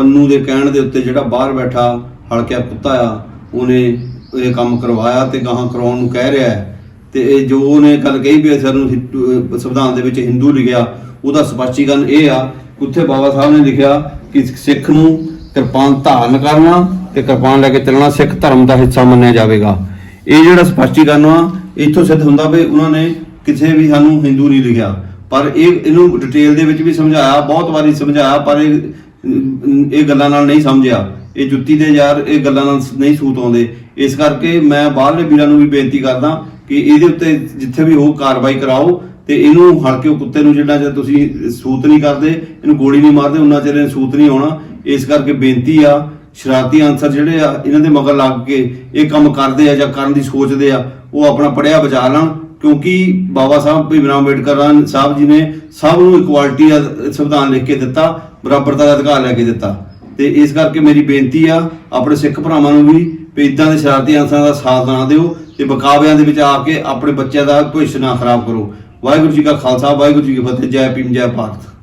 ਪੰਨੂ ਦੇ ਕਹਿਣ ਦੇ ਉੱਤੇ ਜਿਹੜਾ ਬਾਹਰ ਬੈਠਾ ਹਲਕਿਆ ਕੁੱਤਾ ਆ, ਉਹਨੇ ਇਹ ਕੰਮ ਕਰਵਾਇਆ ਤੇ ਗਾਹਾਂ ਕਰਾਉਣ ਨੂੰ ਕਹਿ ਰਿਹਾ ਹੈ। ਤੇ ਇਹ ਜੋ ਉਹਨੇ ਗੱਲ ਕਹੀ ਵੀ ਸਾਨੂੰ ਸੰਵਿਧਾਨ ਦੇ ਵਿੱਚ ਹਿੰਦੂ ਲਿਖਿਆ, ਉਹਦਾ ਸਪਸ਼ਟੀਕਰਨ ਇਹ ਆ, ਉੱਥੇ ਬਾਬਾ ਸਾਹਿਬ ਨੇ ਲਿਖਿਆ ਕਿ ਸਿੱਖ ਨੂੰ ਕਿਰਪਾਨ ਧਾਰਨ ਕਰਨਾ ਤੇ ਕਿਰਪਾਨ ਲੈ ਕੇ ਚੱਲਣਾ ਸਿੱਖ ਧਰਮ ਦਾ ਹਿੱਸਾ ਮੰਨਿਆ ਜਾਵੇਗਾ। ਇਹ ਜਿਹੜਾ ਸਪਸ਼ਟੀਕਰਨ ਆ, ਇੱਥੋਂ ਸਿੱਧ ਹੁੰਦਾ ਵੀ ਉਹਨਾਂ ਨੇ ਕਿਸੇ ਵੀ ਸਾਨੂੰ ਹਿੰਦੂ ਨਹੀਂ ਲਿਖਿਆ। ਪਰ ਇਹ, ਇਹਨੂੰ ਡਿਟੇਲ ਦੇ ਵਿੱਚ ਵੀ ਸਮਝਾਇਆ, ਬਹੁਤ ਵਾਰੀ ਸਮਝਾਇਆ, ਪਰ ਇਹ ਇਹ ਗੱਲਾਂ ਨਾਲ ਨਹੀਂ ਸਮਝਿਆ। ਇਹ ਜੁੱਤੀ ਦੇ ਯਾਰ, ਇਹ ਗੱਲਾਂ ਨਾਲ ਨਹੀਂ ਸੂਤ ਆਉਂਦੇ। ਇਸ ਕਰਕੇ ਮੈਂ ਬਾਹਰਲੇ ਵੀਰਾਂ ਨੂੰ ਵੀ ਬੇਨਤੀ ਕਰਦਾ ਕਿ ਇਹਦੇ ਉੱਤੇ ਜਿੱਥੇ ਵੀ ਹੋ ਕਾਰਵਾਈ ਕਰਾਓ ਤੇ ਇਹਨੂੰ ਹਲਕੇ ਕੁੱਤੇ ਨੂੰ ਜਿਹੜਾ ਜੇ ਤੁਸੀਂ ਸੂਤ ਨਹੀਂ ਕਰਦੇ, ਇਹਨੂੰ ਗੋਲੀ ਨਹੀਂ ਮਾਰਦੇ ਉਹਨਾਂ ਚਿਰ ਇਹਨੂੰ ਸੂਤ ਨਹੀਂ ਆਉਣਾ। ਇਸ ਕਰਕੇ ਬੇਨਤੀ ਆ, ਸ਼ਰਾਰਤੀ ਅਨਸਰ ਜਿਹੜੇ ਆ, ਇਹਨਾਂ ਦੇ ਮਗਰ ਲੱਗ ਕੇ ਇਹ ਕੰਮ ਕਰਦੇ ਆ ਜਾਂ ਕਰਨ ਦੀ ਸੋਚਦੇ ਆ, ਉਹ ਆਪਣਾ ਪੜਿਆ ਬਚਾ ਲੈਣ। ਕਿਉਂਕਿ ਬਾਬਾ ਸਾਹਿਬ ਭੀਮਰਾਓ ਅੰਬੇਡਕਰ ਸਾਹਿਬ ਜੀ ਨੇ ਸਭ ਨੂੰ ਇਕੁਆਲਿਟੀ ਦਾ ਸੰਵਿਧਾਨ ਲਿਖ ਕੇ ਦਿੱਤਾ ਬਰਾਬਰਤਾ ਦਾ ਅਧਿਕਾਰ ਲੈ ਕੇ ਦਿੱਤਾ। ਤੇ ਇਸ ਕਰਕੇ ਮੇਰੀ ਬੇਨਤੀ ਆ, ਆਪਣੇ ਸਿੱਖ ਭਰਾਵਾਂ ਨੂੰ ਵੀ ਵੀ ਇਦਾਂ ਦੇ ਸ਼ਰਾਰਤੀ ਅਨਸਰਾਂ ਦਾ ਸਾਥ ਨਾ ਦਿਓ ਤੇ ਬਕਾਵਿਆਂ ਦੇ ਵਿੱਚ ਆ ਕੇ ਆਪਣੇ ਬੱਚਿਆਂ ਦਾ ਭਵਿੱਖ ਨਾ ਖਰਾਬ ਕਰੋ। ਵਾਹਿਗੁਰੂ ਜੀ ਕਾ ਖਾਲਸਾ, ਵਾਹਿਗੁਰੂ ਜੀ ਕੀ ਫਤਿਹ, ਜੈ ਭੀਮ, ਜੈ ਭਾਰਤ।